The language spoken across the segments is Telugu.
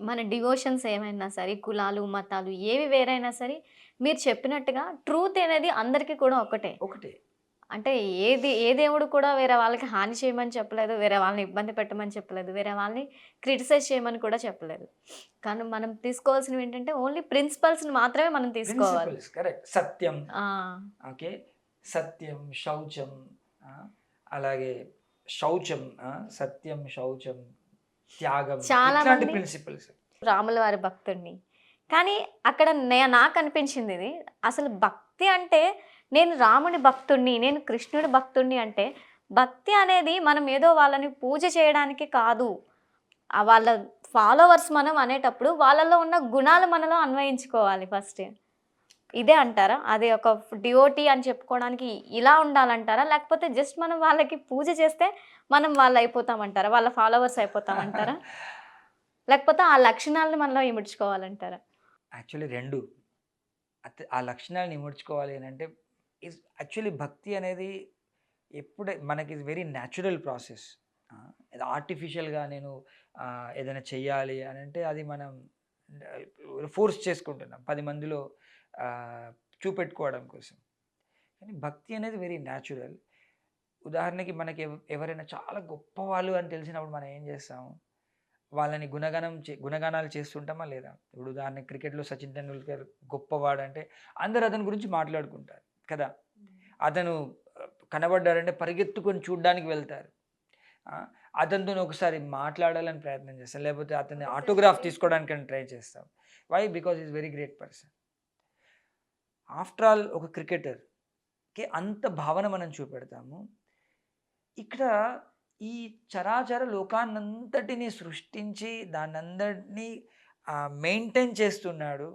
మన డివోషన్స్ ఏమైనా సరే కులాలు మతాలు ఏవి వేరైనా సరే మీరు చెప్పినట్టుగా ట్రూత్ అనేది అందరికీ కూడా ఒకటే. ఒకటే. అంటే ఏది ఏ దేవుడు కూడా వేరే వాళ్ళకి హాని చేయమని చెప్పలేదు వేరే వాళ్ళని ఇబ్బంది పెట్టమని చెప్పలేదు వేరే వాళ్ళని క్రిటిసైజ్ చేయమని కూడా చెప్పలేదు. కానీ మనం తీసుకోవాల్సినవి ఏంటంటే ఓన్లీ ప్రిన్సిపల్స్ని మాత్రమే మనం తీసుకోవాలి. కరెక్ట్. సత్యం. ఓకే. సత్యం శౌచం అలాగే శౌచం సత్యం శౌచం త్యాగం చాలా ఇట్లాంటి మంది- ప్రిన్సిపల్స్ రాముల వారి భక్తుడిని. కానీ అక్కడ నే- నాకు అనిపించింది ఇది. అసలు భక్తి అంటే నేను రాముని భక్తుడిని నేను కృష్ణుడి భక్తుడిని అంటే భక్తి అనేది మనం ఏదో వాళ్ళని పూజ చేయడానికి కాదు. ఆ వాళ్ళ ఫాలోవర్స్ మనం అనేటప్పుడు వాళ్ళలో ఉన్న గుణాలు మనలో అన్వయించుకోవాలి ఫస్ట్ ఇదే అంటారా? అది ఒక డిఓటీ అని చెప్పుకోవడానికి ఇలా ఉండాలంటారా? లేకపోతే జస్ట్ మనం వాళ్ళకి పూజ చేస్తే మనం వాళ్ళు అయిపోతామంటారా? వాళ్ళ ఫాలోవర్స్ అయిపోతామంటారా? లేకపోతే ఆ లక్షణాలను మనలో ఇముడ్చుకోవాలంటారా? యాక్చువల్లీ రెండు. ఆ లక్షణాలను ఇముడ్చుకోవాలి అని అంటే ఇస్ యాక్చువల్లీ భక్తి అనేది ఎప్పుడే మనకి ఇస్ వెరీ న్యాచురల్ ప్రాసెస్. ఆర్టిఫిషియల్గా నేను ఏదైనా చెయ్యాలి అని అంటే అది మనం ఫోర్స్ చేసుకుంటున్నాం పది మందిలో చూపెట్టుకోవడం కోసం. కానీ భక్తి అనేది వెరీ న్యాచురల్. ఉదాహరణకి మనకి ఎవ- ఎవరైనా చాలా గొప్ప వాళ్ళు అని తెలిసినప్పుడు మనం ఏం చేస్తాము వాళ్ళని గుణగణం చే గుణగానాలు చేస్తుంటామా లేదా? ఇప్పుడు ఉదాహరణ క్రికెట్లో సచిన్ టెండూల్కర్ గొప్పవాడు అంటే అందరు అతని గురించి మాట్లాడుకుంటారు కదా. అతను ఆ, కనబడ్డాడంటే పరిగెత్తుకొని చూడడానికి వెళ్తారు. అతనితో ఒకసారి మాట్లాడాలని ప్రయత్నం చేస్తాం లేకపోతే అతన్ని ఆటోగ్రాఫ్ తీసుకోవడానికి ట్రై చేస్తాం. Why because is very great person after all ఒక క్రికెటర్కి అంత భావన మనం చూపెడతాము. ఇక్కడ ఈ చరాచర లోకాన్నంతటిని సృష్టించి దాన్నంతటినీ మెయింటైన్ చేస్తున్నాడు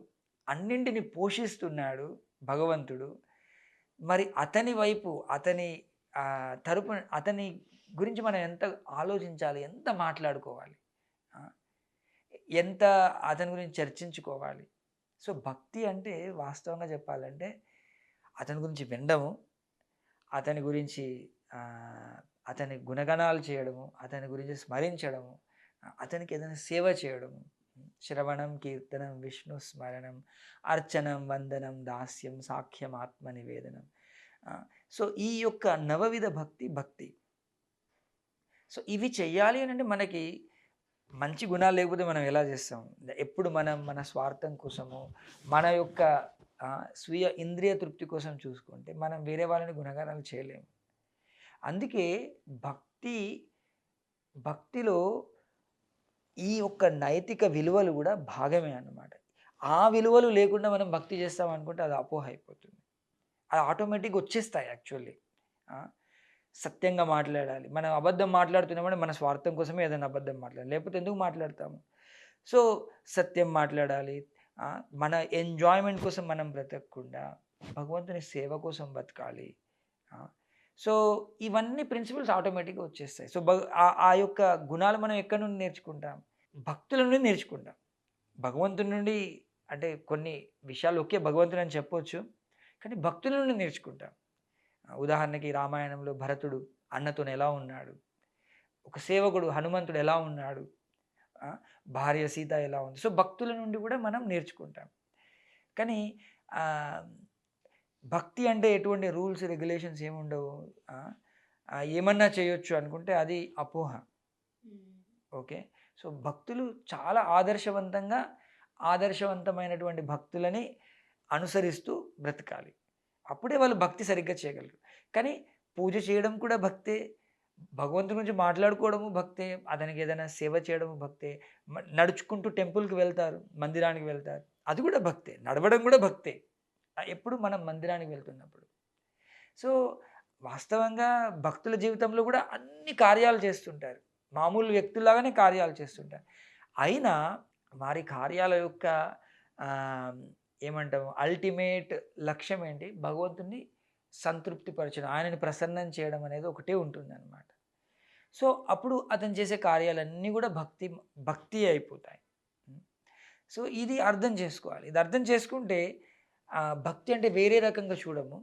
అన్నింటిని పోషిస్తున్నాడు భగవంతుడు. మరి అతని వైపు అతని తరపు అతని గురించి మనం ఎంత ఆలోచించాలి ఎంత మాట్లాడుకోవాలి ఎంత అతని గురించి చర్చించుకోవాలి. సో భక్తి అంటే వాస్తవంగా చెప్పాలంటే అతని గురించి వినడము అతని గురించి అతని గుణగణాలు చేయడము అతని గురించి స్మరించడము అతనికి ఏదైనా సేవ చేయడము శ్రవణం కీర్తనం విష్ణు స్మరణం అర్చనం వందనం దాస్యం సాఖ్యం ఆత్మ నివేదనం సో ఈ యొక్క నవవిధ భక్తి భక్తి. సో ఇవి చెయ్యాలి అని అంటే మనకి మంచి గుణాలు లేకపోతే మనం ఎలా చేస్తాం? ఎప్పుడు మనం మన స్వార్థం కోసము మన యొక్క స్వీయ ఇంద్రియ తృప్తి కోసం చూసుకుంటే మనం వేరే వాళ్ళని గుణగానాలు చేయలేము. అందుకే భక్తి భక్తిలో ఈ యొక్క నైతిక విలువలు కూడా భాగమే అన్నమాట. ఆ విలువలు లేకుండా మనం భక్తి చేస్తాం అనుకుంటే అది అపోహ అయిపోతుంది. అది ఆటోమేటిక్గా వచ్చేస్తాయి యాక్చువల్లీ. సత్యంగా మాట్లాడాలి. మనం అబద్ధం మాట్లాడుతున్నామంటే మన స్వార్థం కోసమే ఏదైనా అబద్ధం మాట్లాడాలి. లేకపోతే ఎందుకు మాట్లాడతాము? సో సత్యం మాట్లాడాలి. మన ఎంజాయ్మెంట్ కోసం మనం బ్రతకకుండా భగవంతుని సేవ కోసం బతకాలి. సో ఇవన్నీ ప్రిన్సిపల్స్ ఆటోమేటిక్గా వచ్చేస్తాయి. సో భగ ఆ- ఆ యొక్క గుణాలు మనం ఎక్కడి నుండి నేర్చుకుంటాం? భక్తుల నుండి నేర్చుకుంటాం. భగవంతుని నుండి అంటే కొన్ని విషయాలు ఒకే భగవంతుని అని చెప్పవచ్చు కానీ భక్తుల నుండి నేర్చుకుంటాం. ఉదాహరణకి రామాయణంలో భరతుడు అన్నతో ఎలా ఉన్నాడు? ఒక సేవకుడు హనుమంతుడు ఎలా ఉన్నాడు? భార్య సీత ఎలా ఉంది? సో భక్తుల నుండి కూడా మనం నేర్చుకుంటాం. కానీ భక్తి అంటే ఎటువంటి రూల్స్ రెగ్యులేషన్స్ ఏముండవు? ఏమన్నా చేయొచ్చు అనుకుంటే అది అపోహ. ఓకే? సో భక్తులు చాలా ఆదర్శవంతంగా ఆదర్శవంతమైనటువంటి భక్తులని అనుసరిస్తూ బ్రతకాలి. అప్పుడే వాళ్ళు భక్తి సరిగ్గా చేయగలరు. కానీ పూజ చేయడం కూడా భక్తే. భగవంతుడి గురించి మాట్లాడుకోవడము భక్తే. అతనికి ఏదైనా సేవ చేయడము భక్తే. నడుచుకుంటూ టెంపుల్కి వెళ్తారు మందిరానికి వెళ్తారు. అది కూడా భక్తే. నడవడం కూడా భక్తే. ఎప్పుడు మనం మందిరానికి వెళ్తున్నప్పుడు. సో వాస్తవంగా భక్తుల జీవితంలో కూడా అన్ని కార్యాలు చేస్తుంటారు. మామూలు వ్యక్తుల్లాగానే కార్యాలు చేస్తుంటారు. అయినా వారి కార్యాల యొక్క ఏమంటాము? అల్టిమేట్ లక్ష్యం ఏంటి? భగవంతుని సంతృప్తిపరచడం ఆయనని ప్రసన్నం చేయడం అనేది ఒకటే ఉంటుంది అనమాట సో అప్పుడు అతను చేసే కార్యాలన్నీ కూడా భక్తి భక్తి అయిపోతాయి. సో ఇది అర్థం చేసుకోవాలి. ఇది అర్థం చేసుకుంటే భక్తి అంటే వేరే రకంగా చూడము.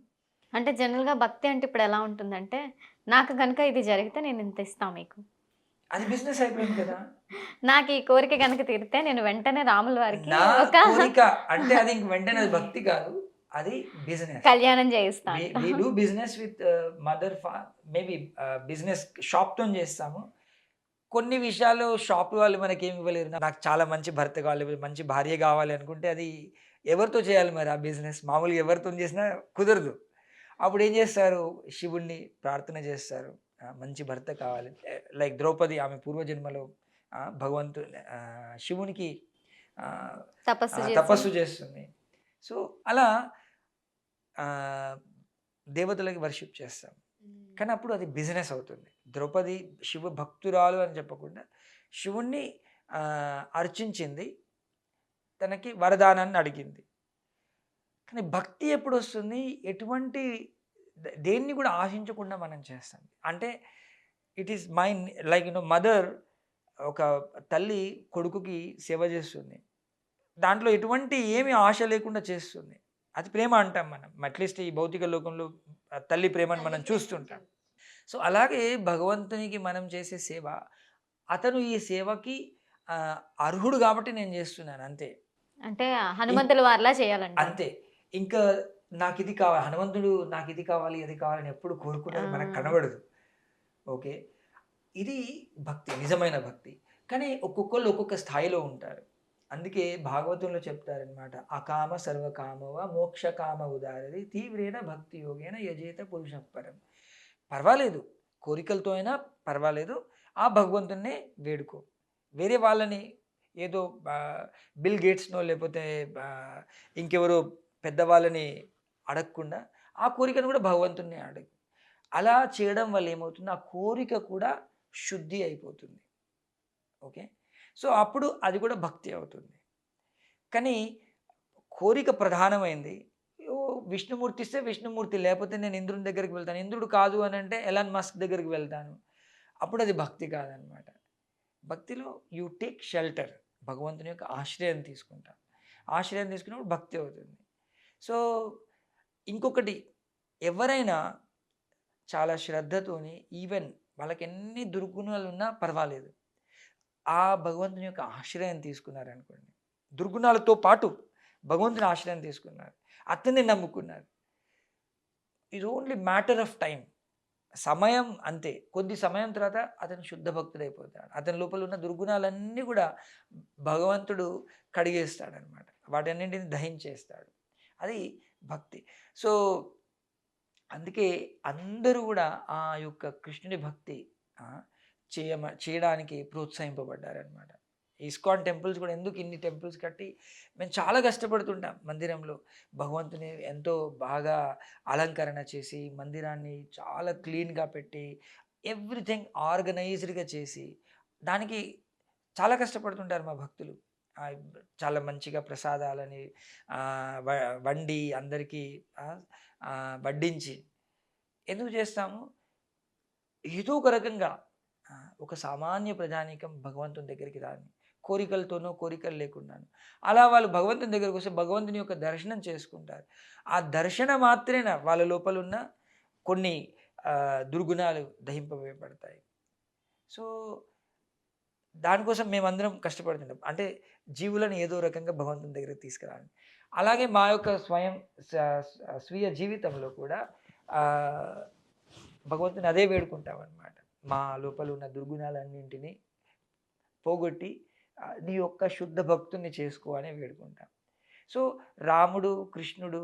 అంటే జనరల్గా భక్తి అంటే ఇప్పుడు ఎలా ఉంటుందంటే నాకు కనుక ఇది జరిగితే నేను ఇంత ఇస్తాను మీకు. అది బిజినెస్ అయిపోయింది కదా. నాకు ఈ కోరిక కనుక తీరితే నేను వెంటనే రాముల వారికి నా కోరిక అంటే అది ఇంక వెంటనే అది భక్తి కాదు అది బిజినెస్ కళ్యాణం చేయిస్తాను. We do business with mother maybe business షాప్తో చేస్తాము. కొన్ని విషయాలు షాప్ వాళ్ళు మనకి ఏమి ఇవ్వలేరు. నాకు చాలా మంచి భర్త కావాలి మంచి భార్య కావాలి అనుకుంటే అది ఎవరితో చేయాలి మరి ఆ బిజినెస్ మామూలుగా ఎవరితో చేసినా కుదరదు. అప్పుడు ఏం చేస్తారు? శివుణ్ణి ప్రార్థన చేస్తారు. మంచి భర్త కావాలి. లైక్ ద్రౌపది ఆమె పూర్వజన్మలో భగవంతు శివునికి తపస్సు చేస్తుంది. సో అలా దేవతలకి వర్షిప్ చేస్తాం. కానీ అప్పుడు అది బిజినెస్ అవుతుంది. ద్రౌపది శివ భక్తురాలు అని చెప్పకుండా శివుణ్ణి అర్చించింది. తనకి వరదానాన్ని అడిగింది. కానీ భక్తి ఎప్పుడు వస్తుంది? ఎటువంటి దేన్ని కూడా ఆశించకుండా మనం చేస్తాం. అంటే it is my like you know mother ఒక తల్లి కొడుకుకి సేవ చేస్తుంది. దాంట్లో ఎటువంటి ఏమి ఆశ లేకుండా చేస్తుంది. అది ప్రేమ అంటాం మనం. అట్లీస్ట్ ఈ భౌతిక లోకంలో తల్లి ప్రేమను మనం చూస్తుంటాం. సో అలాగే భగవంతునికి మనం చేసే సేవ అతను ఈ సేవకి అర్హుడు కాబట్టి నేను చేస్తున్నాను అంతే. అంటే హనుమంతుల వారిలా చేయాలంట అంతే. ఇంకా నాకు ఇది కావాలి హనుమంతుడు నాకు ఇది కావాలి అది కావాలని ఎప్పుడు కోరుకున్నది మనకు. కనబడదు. ఓకే? ఇది భక్తి నిజమైన భక్తి. కానీ ఒక్కొక్కళ్ళు ఒక్కొక్క స్థాయిలో ఉంటారు. అందుకే భాగవతంలో చెప్తారనమాట అకామ సర్వకామవ మోక్షకామ ఉదారది తీవ్రేణ భక్తి యోగేన యజేత పురుషపరం పర్వాలేదు కోరికలతో అయినా పర్వాలేదు ఆ భగవంతున్నే వేడుకో. వేరే వాళ్ళని ఏదో బిల్ గేట్స్నో లేకపోతే ఇంకెవరో పెద్దవాళ్ళని అడగకుండా ఆ కోరికను కూడా భగవంతుని అడగ. అలా చేయడం వల్ల ఏమవుతుంది? ఆ కోరిక కూడా శుద్ధి అయిపోతుంది. ఓకే? సో అప్పుడు అది కూడా భక్తి అవుతుంది. కానీ కోరిక ప్రధానమైంది. ఓ విష్ణుమూర్తి ఇస్తే విష్ణుమూర్తి లేకపోతే నేను ఇంద్రుని దగ్గరికి వెళ్తాను. ఇంద్రుడు కాదు అని అంటే ఎలాన్ మస్క్ దగ్గరికి వెళ్తాను. అప్పుడు అది భక్తి కాదనమాట. భక్తిలో యూ టేక్ షెల్టర్ భగవంతుని యొక్క ఆశ్రయం తీసుకుంటాం. ఆశ్రయం తీసుకున్నప్పుడు భక్తి అవుతుంది. సో ఇంకొకటి ఎవరైనా చాలా శ్రద్ధతోని ఈవెన్ వాళ్ళకి ఎన్ని దుర్గుణాలు ఉన్నా పర్వాలేదు. ఆ భగవంతుని యొక్క ఆశ్రయం తీసుకున్నారనుకోండి. దుర్గుణాలతో పాటు భగవంతుని ఆశ్రయం తీసుకున్నారు. అతన్ని నమ్ముకున్నారు. ఇది ఓన్లీ మ్యాటర్ ఆఫ్ టైం సమయం అంతే. కొద్ది సమయం తర్వాత అతను శుద్ధ భక్తుడైపోతాడు. అతని లోపల ఉన్న దుర్గుణాలన్నీ కూడా భగవంతుడు కడిగేస్తాడనమాట. వాటన్నింటిని దహించేస్తాడు. అది భక్తి. సో అందుకే అందరూ కూడా ఆ యొక్క కృష్ణుని భక్తి చేయమ చేయడానికి ప్రోత్సహింపబడ్డారనమాట ఇస్కాన్ టెంపుల్స్ కూడా ఎందుకు ఇన్ని టెంపుల్స్ కట్టి మేము చాలా కష్టపడుతుంటాం మందిరంలో. భగవంతుని ఎంతో బాగా అలంకరణ చేసి మందిరాన్ని చాలా క్లీన్గా పెట్టి ఎవ్రీథింగ్ ఆర్గనైజ్డ్గా చేసి దానికి చాలా కష్టపడుతుంటారు మా భక్తులు. చాలా మంచిగా ప్రసాదాలని వ- వండి అందరికీ వడ్డించి ఎందుకు చేస్తాము? ఏదో ఒక రకంగా ఒక సామాన్య ప్రజానీకం భగవంతుని దగ్గరికి రాని కోరికలతోనో కోరికలు లేకుండాను అలా వాళ్ళు భగవంతుని దగ్గరికి వస్తే భగవంతుని యొక్క దర్శనం చేసుకుంటారు. ఆ దర్శన మాత్రేన వాళ్ళ లోపల ఉన్న కొన్ని దుర్గుణాలు దహింపబడతాయి. సో దానికోసం మేమందరం కష్టపడుతుంటాం. అంటే జీవులను ఏదో రకంగా భగవంతుని దగ్గరికి తీసుకురావాలి అలాగే మా యొక్క స్వయం స- స్వీయ జీవితంలో కూడా భగవంతుని అదే వేడుకుంటాం అనమాట మా లోపల ఉన్న దుర్గుణాలన్నింటినీ పోగొట్టి నీ యొక్క శుద్ధ భక్తుని చేసుకో అని వేడుకుంటాం. సో రాముడు కృష్ణుడు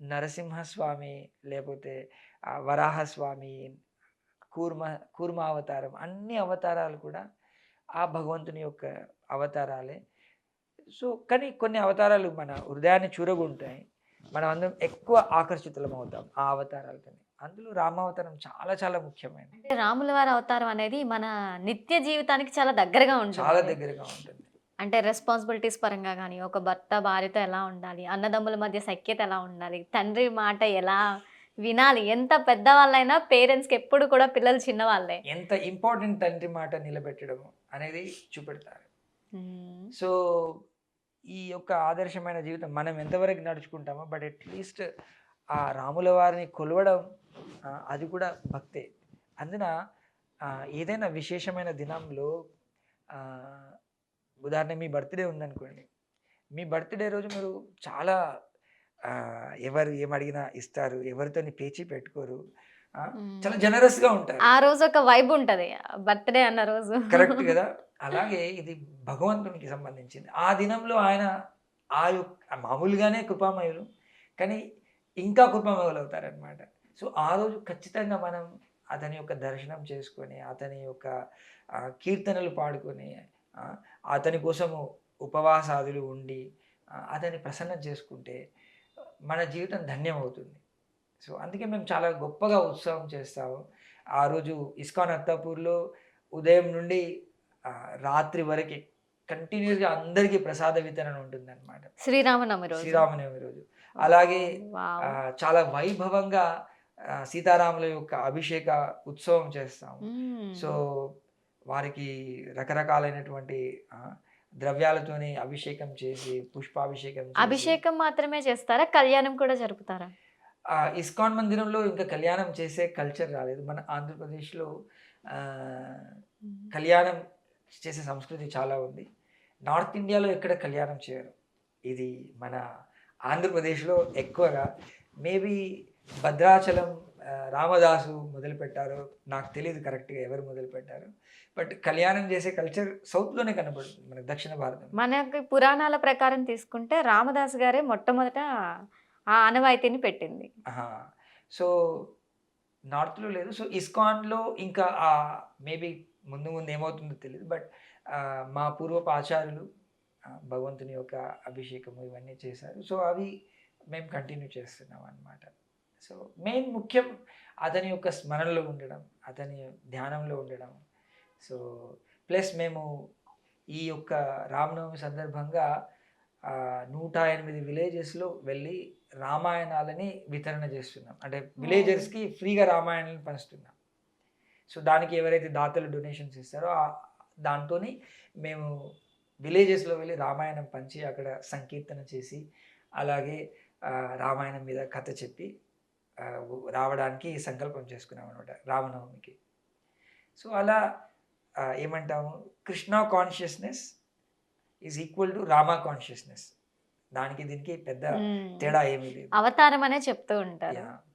నరసింహస్వామి లేకపోతే వరాహస్వామి కూర్మ కూర్మ అవతారం అన్ని అవతారాలు కూడా ఆ భగవంతుని యొక్క అవతారాలే. సో కానీ కొన్ని అవతారాలు మన హృదయాన్ని చూరగుంటాయి. మనం అందరం ఎక్కువ ఆకర్షితులం అవుతాం ఆ అవతారాలతో అందులో రామావతారం చాలా చాలా ముఖ్యమైనది. అంటే రాముల వారి అవతారం అనేది మన నిత్య జీవితానికి చాలా దగ్గరగా చాలా ఉంటుంది దగ్గరగా ఉంటుంది. అంటే రెస్పాన్సిబిలిటీస్ పరంగా కానీ ఒక భర్త భార్యతో ఎలా ఉండాలి అన్నదమ్ముల మధ్య సఖ్యత ఎలా ఉండాలి తండ్రి మాట ఎలా వినాలి. ఎంత పెద్దవాళ్ళైనా పేరెంట్స్కి ఎప్పుడు కూడా పిల్లలు చిన్నవాళ్ళే. ఎంత ఇంపార్టెంట్ తండ్రి మాట నిలబెట్టడం అనేది చూపెడతారు. సో ఈ యొక్క ఆదర్శమైన జీవితం మనం ఎంతవరకు నడుచుకుంటామో బట్ అట్లీస్ట్ ఆ రాముల వారిని కొలవడం అది కూడా భక్తే. అందున ఏదైనా విశేషమైన దినంలో ఉదాహరణ మీ బర్త్డే ఉందనుకోండి. మీ బర్త్డే రోజు మీరు చాలా ఎవరు ఏమడిగినా ఇస్తారు ఎవరితో పేచి పెట్టుకోరు. చాలా జనరస్గా ఉంటారు. ఆ రోజు ఒక వైబ్ ఉంటది. బర్త్డే అన్న రోజు. కరెక్ట్ కదా? అలాగే ఇది భగవంతునికి సంబంధించింది. ఆ దినంలో ఆయన ఆ యొక్క మామూలుగానే కృపామయులు కానీ ఇంకా కృపామయులు అవుతారనమాట సో ఆ రోజు ఖచ్చితంగా మనం అతని యొక్క దర్శనం చేసుకొని అతని యొక్క కీర్తనలు పాడుకొని అతని కోసము ఉపవాసాదులు ఉండి అతన్ని ప్రసన్నం చేసుకుంటే మన జీవితం ధన్యం అవుతుంది సో అందుకే మేము చాలా గొప్పగా ఉత్సవం చేస్తాము. ఆ రోజు ఇస్కాన్ అత్తాపూర్లో ఉదయం నుండి రాత్రి వరకు కంటిన్యూస్గా అందరికీ ప్రసాద వితరణ ఉంటుంది అనమాట శ్రీరామనవమి రోజు. శ్రీరామనవమి రోజు. అలాగే చాలా వైభవంగా సీతారాముల యొక్క అభిషేక ఉత్సవం చేస్తాము. సో వారికి రకరకాలైనటువంటి ద్రవ్యాలతోని అభిషేకం చేసి పుష్పాభిషేకం అభిషేకం మాత్రమే చేస్తారా? కళ్యాణం కూడా జరుపుతారా? ఇస్కాన్ మందిరంలో ఇంకా కళ్యాణం చేసే కల్చర్ రాలేదు. మన ఆంధ్రప్రదేశ్లో కళ్యాణం చేసే సంస్కృతి చాలా ఉంది. నార్త్ ఇండియాలో ఎక్కడ కళ్యాణం చేయరు. ఇది మన ఆంధ్రప్రదేశ్లో ఎక్కువగా. మేబీ భద్రాచలం రామదాసు మొదలుపెట్టారు నాకు తెలియదు కరెక్ట్గా ఎవరు మొదలుపెట్టారు. బట్ కళ్యాణం చేసే కల్చర్ సౌత్లోనే కనబడుతుంది మనకు దక్షిణ భారతం మనకి పురాణాల ప్రకారం తీసుకుంటే రామదాస్ గారే మొట్టమొదట ఆ ఆనవాయితీని పెట్టింది. సో నార్త్లో లేదు. సో ఇస్కాన్లో ఇంకా మేబీ ముందు ముందు ఏమవుతుందో తెలియదు బట్ మా పూర్వపు ఆచార్యులు భగవంతుని యొక్క అభిషేకము ఇవన్నీ చేశారు. సో అవి మేము కంటిన్యూ చేస్తున్నాం అన్నమాట. సో మెయిన్ ముఖ్యం అతని యొక్క స్మరణలో ఉండడం అతని ధ్యానంలో ఉండడం. సో ప్లస్ మేము ఈ యొక్క రామనవమి సందర్భంగా నూట ఎనిమిది విలేజెస్లో వెళ్ళి రామాయణాలని వితరణ చేస్తున్నాం. అంటే విలేజర్స్కి ఫ్రీగా రామాయణాలను పంచుతున్నాం. సో దానికి ఎవరైతే దాతలు డొనేషన్స్ ఇస్తారో దాంతో మేము విలేజెస్లో వెళ్ళి రామాయణం పంచి అక్కడ సంకీర్తన చేసి అలాగే రామాయణం మీద కథ చెప్పి రావడానికి సంకల్పం చేసుకున్నాం అనమాట రామనవమికి. సో అలా ఏమంటాము? Krishna consciousness is equal to Rama consciousness. దానికి దీనికి పెద్ద. తేడా ఏమీ లేదు. అవతారం అనే చెప్తూ ఉంటారు.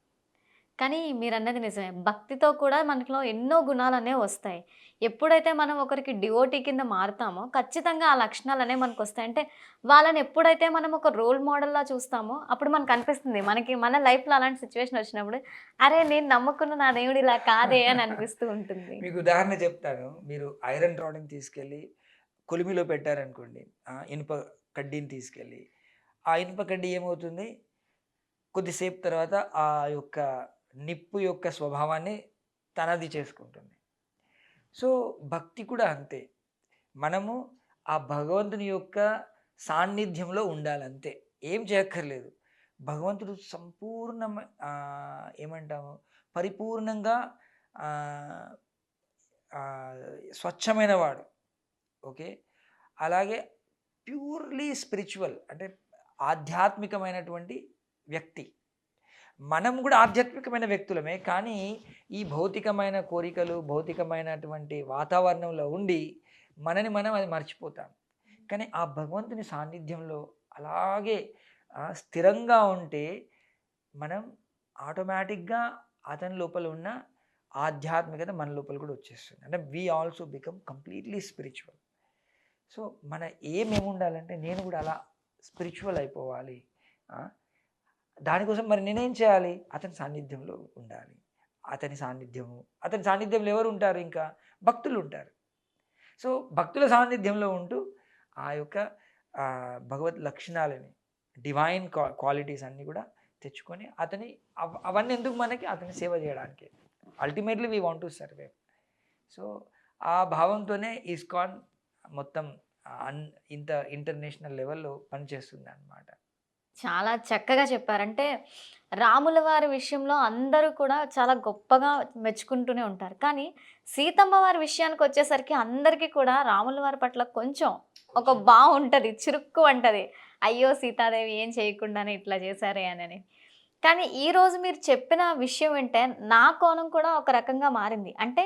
కానీ మీరు అన్నది నిజమే. భక్తితో కూడా మనలో ఎన్నో గుణాలు అనేవి వస్తాయి. ఎప్పుడైతే మనం ఒకరికి డివోటీ కింద మారుతామో ఖచ్చితంగా ఆ లక్షణాలు అనేవి మనకు వస్తాయి అంటే వాళ్ళని ఎప్పుడైతే మనం ఒక రోల్ మోడల్లా చూస్తామో అప్పుడు మనకు అనిపిస్తుంది. మనకి మన లైఫ్లో అలాంటి సిచ్యువేషన్ వచ్చినప్పుడు అరే నేను నమ్ముకున్న నా దేవుడు ఇలా కాదే అని అనిపిస్తూ ఉంటుంది. మీకు ఉదాహరణ చెప్తాను. మీరు ఐరన్ రాడ్ని తీసుకెళ్ళి కొలిమిలో పెట్టారనుకోండి. ఇనుప కడ్డీని తీసుకెళ్ళి ఆ ఇనుప కడ్డీ ఏమవుతుంది? కొద్దిసేపు తర్వాత ఆ యొక్క నిప్పు యొక్క స్వభావాన్ని తనది చేసుకుంటుంది. సో భక్తి కూడా అంతే. మనము ఆ భగవంతుని యొక్క సాన్నిధ్యంలో ఉండాలంతే. ఏం చేయక్కర్లేదు. భగవంతుడు సంపూర్ణ ఏమంటాము? పరిపూర్ణంగా స్వచ్ఛమైన వాడు ఓకే? అలాగే ప్యూర్లీ స్పిరిచువల్ అంటే ఆధ్యాత్మికమైనటువంటి వ్యక్తి. మనం కూడా ఆధ్యాత్మికమైన వ్యక్తులమే కానీ ఈ భౌతికమైన కోరికలు భౌతికమైనటువంటి వాతావరణంలో ఉండి మనని మనం అది మర్చిపోతాం. కానీ ఆ భగవంతుని సాన్నిధ్యంలో అలాగే స్థిరంగా ఉంటే మనం ఆటోమేటిక్గా అతని లోపల ఉన్న ఆధ్యాత్మికత మన లోపల కూడా వచ్చేస్తుంది. అంటే we also become completely spiritual so మన ఏమేమి ఉండాలంటే నేను కూడా అలా స్పిరిచువల్ అయిపోవాలి. దానికోసం మరి నేనేం చేయాలి? అతని సాన్నిధ్యంలో ఉండాలి. అతని సాన్నిధ్యము అతని సాన్నిధ్యంలో ఎవరు ఉంటారు ఇంకా? భక్తులు ఉంటారు. సో భక్తుల సాన్నిధ్యంలో ఉంటూ ఆ యొక్క భగవత్ లక్షణాలని డివైన్ క్వాలిటీస్ అన్నీ కూడా తెచ్చుకొని అతని అవ- అవన్నీ ఎందుకు మనకి? అతని సేవ చేయడానికి. Ultimately we want to serve so ఆ భావంతోనే ఇస్కాన్ మొత్తం అన్ ఇంత ఇంటర్నేషనల్ లెవెల్లో పనిచేస్తుంది అనమాట చాలా చక్కగా చెప్పారంటే రాముల వారి విషయంలో అందరూ కూడా చాలా గొప్పగా మెచ్చుకుంటూనే ఉంటారు. కానీ సీతమ్మ వారి విషయానికి వచ్చేసరికి అందరికీ కూడా రాముల వారి పట్ల కొంచెం ఒక బాగుంటుంది చురుక్కు అంటది అయ్యో సీతాదేవి ఏం చేయకుండానే ఇట్లా చేశారే అని కానీ ఈరోజు మీరు చెప్పిన విషయం వింటే నా కోణం కూడా ఒక రకంగా మారింది. అంటే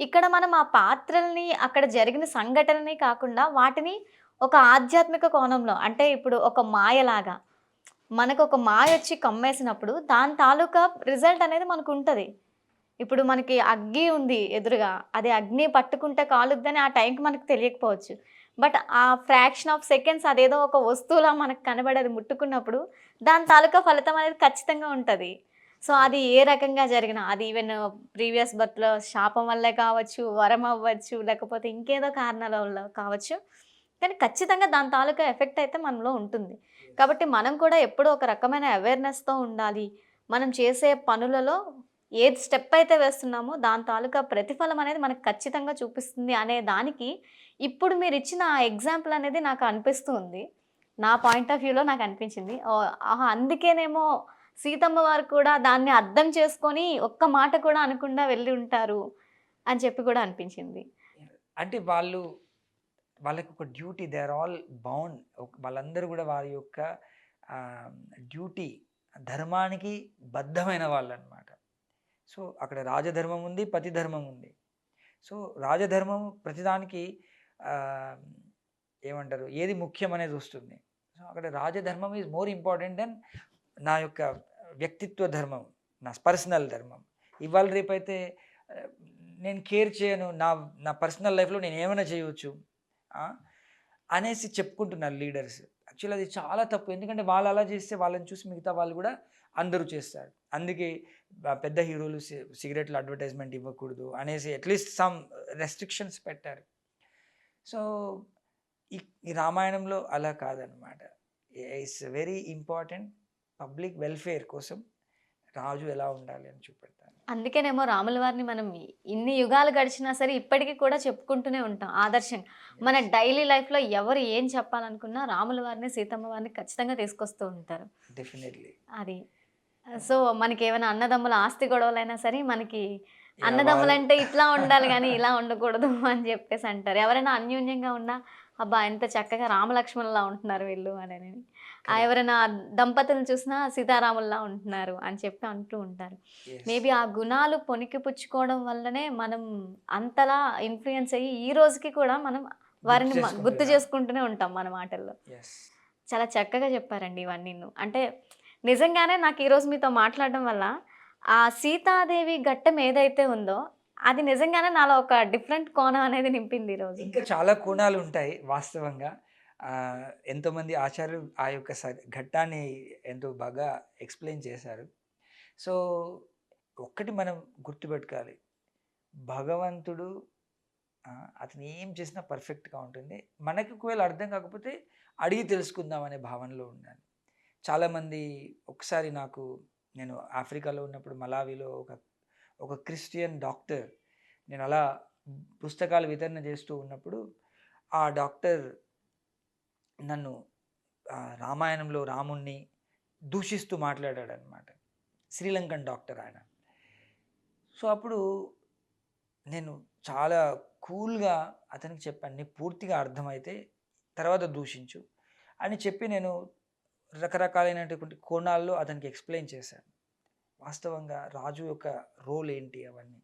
ఇక్కడ మనం ఆ పాత్రల్ని అక్కడ జరిగిన సంఘటనని కాకుండా వాటిని ఒక ఆధ్యాత్మిక కోణంలో అంటే ఇప్పుడు ఒక మాయలాగా మనకు ఒక మాయ వచ్చి కమ్మేసినప్పుడు దాని తాలూకా రిజల్ట్ అనేది మనకు ఉంటుంది ఇప్పుడు మనకి అగ్గి ఉంది ఎదురుగా అది అగ్ని పట్టుకుంటే కాలుద్దని ఆ టైంకి మనకు తెలియకపోవచ్చు. బట్ ఆ ఫ్రాక్షన్ ఆఫ్ సెకండ్స్ అదేదో ఒక వస్తువులా మనకు కనబడేది ముట్టుకున్నప్పుడు దాని తాలూకా ఫలితం అనేది ఖచ్చితంగా ఉంటుంది. సో అది ఏ రకంగా జరిగినా అది ఈవెన్ ప్రీవియస్ బర్త్లో శాపం వల్లే కావచ్చు వరం అవ్వచ్చు లేకపోతే ఇంకేదో కారణాల వల్ల కావచ్చు కానీ ఖచ్చితంగా దాని తాలూకా ఎఫెక్ట్ అయితే మనలో ఉంటుంది. కాబట్టి మనం కూడా ఎప్పుడూ ఒక రకమైన అవేర్నెస్తో ఉండాలి. మనం చేసే పనులలో ఏది స్టెప్ అయితే వేస్తున్నామో దాని తాలూకా ప్రతిఫలం అనేది మనకు ఖచ్చితంగా చూపిస్తుంది అనే దానికి ఇప్పుడు మీరు ఇచ్చిన ఆ ఎగ్జాంపుల్ అనేది నాకు అనిపిస్తుంది నా పాయింట్ ఆఫ్ వ్యూలో నాకు అనిపించింది. అందుకేనేమో సీతమ్మ వారు కూడా దాన్ని అర్థం చేసుకొని ఒక్క మాట కూడా అనకుండా వెళ్ళి ఉంటారు అని చెప్పి కూడా అనిపించింది. అంటే వాళ్ళు వాళ్ళకి ఒక duty they are all bound. వాళ్ళందరూ కూడా వారి యొక్క డ్యూటీ ధర్మానికి బద్ధమైన వాళ్ళు అనమాట సో అక్కడ రాజధర్మం ఉంది పతి ధర్మం ఉంది. సో రాజధర్మం ప్రతిదానికి ఏమంటారు ఏది ముఖ్యం అనేది వస్తుంది. సో అక్కడ రాజధర్మం ఈజ్ మోర్ ఇంపార్టెంట్ దెన్ నా యొక్క వ్యక్తిత్వ ధర్మం నా పర్సనల్ ధర్మం. ఇవాళ రేపైతే నేను కేర్ చేయను నా నా పర్సనల్ లైఫ్లో నేను ఏమైనా చేయవచ్చు అనేసి చెప్పుకుంటున్నారు లీడర్స్. యాక్చువల్లీ అది చాలా తప్పు. ఎందుకంటే వాళ్ళు అలా చేస్తే వాళ్ళని చూసి మిగతా వాళ్ళు కూడా అందరూ చేస్తారు. అందుకే పెద్ద హీరోలు సి- సిగరెట్లు అడ్వర్టైజ్మెంట్ ఇవ్వకూడదు అనేసి అట్లీస్ట్ సమ్ రెస్ట్రిక్షన్స్ పెట్టారు. సో ఈ ఈ రామాయణంలో అలా కాదనమాట it's very important public welfare కోసం రాజు ఎలా ఉండాలి అని చూపెడతాను. అందుకేనేమో రాముల వారిని మనం ఇన్ని యుగాలు గడిచినా సరే ఇప్పటికీ కూడా చెప్పుకుంటూనే ఉంటాం ఆదర్శంగా. మన డైలీ లైఫ్లో ఎవరు ఏం చెప్పాలనుకున్నా రాముల వారిని సీతమ్మ వారిని ఖచ్చితంగా తీసుకొస్తూ ఉంటారు. డెఫినెట్లీ అది. సో మనకి ఏమైనా అన్నదమ్ముల ఆస్తి గొడవలైనా సరే మనకి అన్నదమ్ములంటే ఇట్లా ఉండాలి కానీ ఇలా ఉండకూడదు అని చెప్పేసి అంటారు. ఎవరైనా అన్యోన్యంగా ఉన్నా అబ్బా ఎంత చక్కగా రామలక్ష్మణులా ఉంటున్నారు వీళ్ళు అని. ఎవరైనా దంపతులను చూసినా సీతారాముల్లా ఉంటున్నారు అని చెప్పి అంటూ ఉంటారు. మేబీ ఆ గుణాలు పొనికి పుచ్చుకోవడం వల్లనే మనం అంతలా ఇన్ఫ్లుయెన్స్ అయ్యి ఈ రోజుకి కూడా మనం వారిని గుర్తు. చేసుకుంటూనే ఉంటాం మన మాటల్లో. చాలా చక్కగా చెప్పారండి ఇవన్నీ. అంటే నిజంగానే నాకు ఈరోజు మీతో మాట్లాడడం వల్ల ఆ సీతాదేవి ఘట్టం ఏదైతే ఉందో అది నిజంగానే నాలో ఒక డిఫరెంట్ కోణం అనేది నింపింది ఈరోజు ఇంకా చాలా కోణాలు ఉంటాయి వాస్తవంగా. ఎంతోమంది ఆచార్యులు ఆ యొక్క స- ఘట్టాన్ని ఎంతో బాగా ఎక్స్ప్లెయిన్ చేశారు. సో ఒక్కటి మనం గుర్తుపెట్టుకోవాలి. భగవంతుడు అతను ఏం చేసినా పర్ఫెక్ట్గా ఉంటుంది. మనకి ఒకవేళ అర్థం కాకపోతే అడిగి తెలుసుకుందాం అనే భావనలో ఉండాలి చాలామంది ఒకసారి నాకు నేను ఆఫ్రికాలో ఉన్నప్పుడు మలావిలో ఒక ఒక క్రిస్టియన్ డాక్టర్ నేను అలా పుస్తకాలు వితరణ చేస్తూ ఉన్నప్పుడు ఆ డాక్టర్ నన్ను రామాయణంలో రాముణ్ణి దూషిస్తూ మాట్లాడాడు అనమాట శ్రీలంకన్ డాక్టర్ ఆయన. సో అప్పుడు నేను చాలా కూల్గా అతనికి చెప్పాను నీకు పూర్తిగా అర్థమైతే తర్వాత దూషించు అని చెప్పి నేను రకరకాలైనటువంటి కోణాల్లో అతనికి ఎక్స్ప్లెయిన్ చేశాను. వాస్తవంగా రాజు యొక్క రోల్ ఏంటి అవన్నీ.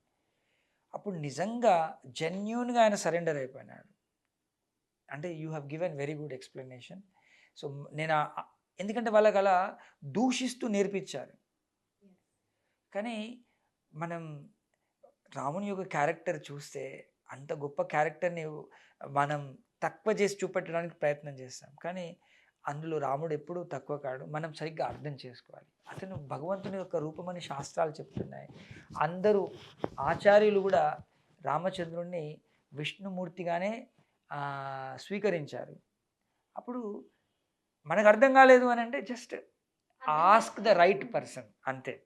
అప్పుడు నిజంగా జెన్యున్గా ఆయన సరెండర్ అయిపోయినాడు. అంటే you have given very good explanation so నేను ఎందుకంటే వాళ్ళకి అలా దూషిస్తూ నేర్పించారు. కానీ మనం రాముని యొక్క క్యారెక్టర్ చూస్తే అంత గొప్ప క్యారెక్టర్ని మనం తక్కువ చేసి చూపెట్టడానికి ప్రయత్నం చేస్తాం. కానీ అందులో రాముడు ఎప్పుడూ తక్కువ కాడు. మనం సరిగ్గా అర్థం చేసుకోవాలి. అతను భగవంతుని యొక్క రూపమని శాస్త్రాలు చెప్తున్నాయి. అందరూ ఆచార్యులు కూడా రామచంద్రుణ్ణి విష్ణుమూర్తిగానే స్వీకరించారు. అప్పుడు మనకు అర్థం కాలేదు అని అంటే just ask the right person అంతే.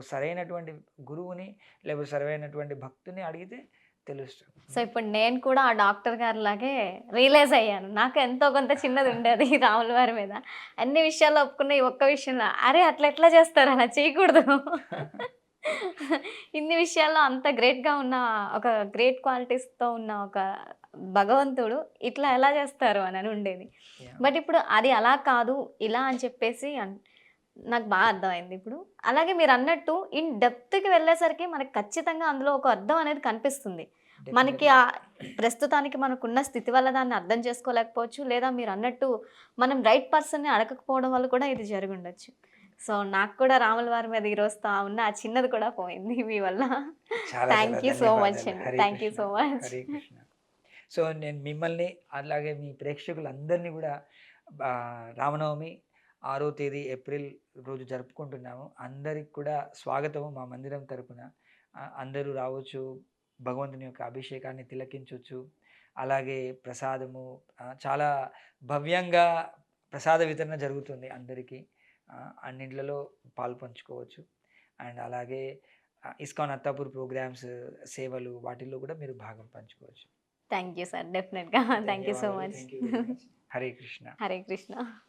సరైనటువంటి గురువుని లేకపోతే సరైనటువంటి భక్తుని అడిగితే తెలుస్తుంది. సో ఇప్పుడు నేను కూడా ఆ డాక్టర్ గారి లాగే రియలైజ్ అయ్యాను. నాకు ఎంతో కొంత చిన్నది ఉండేది రాముల వారి మీద. అన్ని విషయాల్లో ఒప్పుకున్న ఈ ఒక్క విషయంలో అరే అట్లా ఎట్లా చేస్తారు? అలా చేయకూడదు. ఇన్ని విషయాల్లో అంత గ్రేట్గా ఉన్న ఒక గ్రేట్ క్వాలిటీస్తో ఉన్న ఒక భగవంతుడు ఇట్లా ఎలా చేస్తారు అని అని ఉండేది. బట్ ఇప్పుడు అది అలా కాదు ఇలా అని చెప్పేసి నాకు బాగా అర్థమైంది ఇప్పుడు. అలాగే మీరు అన్నట్టు ఇన్ డెప్త్కి వెళ్ళేసరికి మనకి ఖచ్చితంగా అందులో ఒక అర్థం అనేది కనిపిస్తుంది. మనకి ఆ ప్రస్తుతానికి మనకున్న స్థితి వల్ల దాన్ని అర్థం చేసుకోలేకపోవచ్చు లేదా మీరు అన్నట్టు మనం రైట్ పర్సన్ని అడగకపోవడం వల్ల కూడా ఇది జరిగి ఉండొచ్చు. సో నాకు కూడా రాముల వారి మీద ఈరోజు ఉన్న ఆ చిన్నది కూడా పోయింది మీ వల్ల. Thank you so much. అండి. Thank you. So much so నేను మిమ్మల్ని అలాగే మీ ప్రేక్షకులందరినీ కూడా రామనవమి ఆరో తేదీ ఏప్రిల్ రోజు జరుపుకుంటున్నాము. అందరికి కూడా స్వాగతము మా మందిరం తరపున. అందరూ రావచ్చు భగవంతుని యొక్క అభిషేకాన్ని తిలకించవచ్చు అలాగే ప్రసాదము చాలా భవ్యంగా ప్రసాద వితరణ జరుగుతుంది అందరికీ. అన్నింటిలో పాల్పంచుకోవచ్చు అండ్ అలాగే ఇస్కాన్ అత్తాపూర్ ప్రోగ్రామ్స్ సేవలు వాటిల్లో కూడా మీరు భాగం పంచుకోవచ్చు. థ్యాంక్ యూ సార్ డెఫినెట్గా థ్యాంక్ యూ సో ధన్యవాదాలు. Much Thank you very much. Hare Krishna Hare Krishna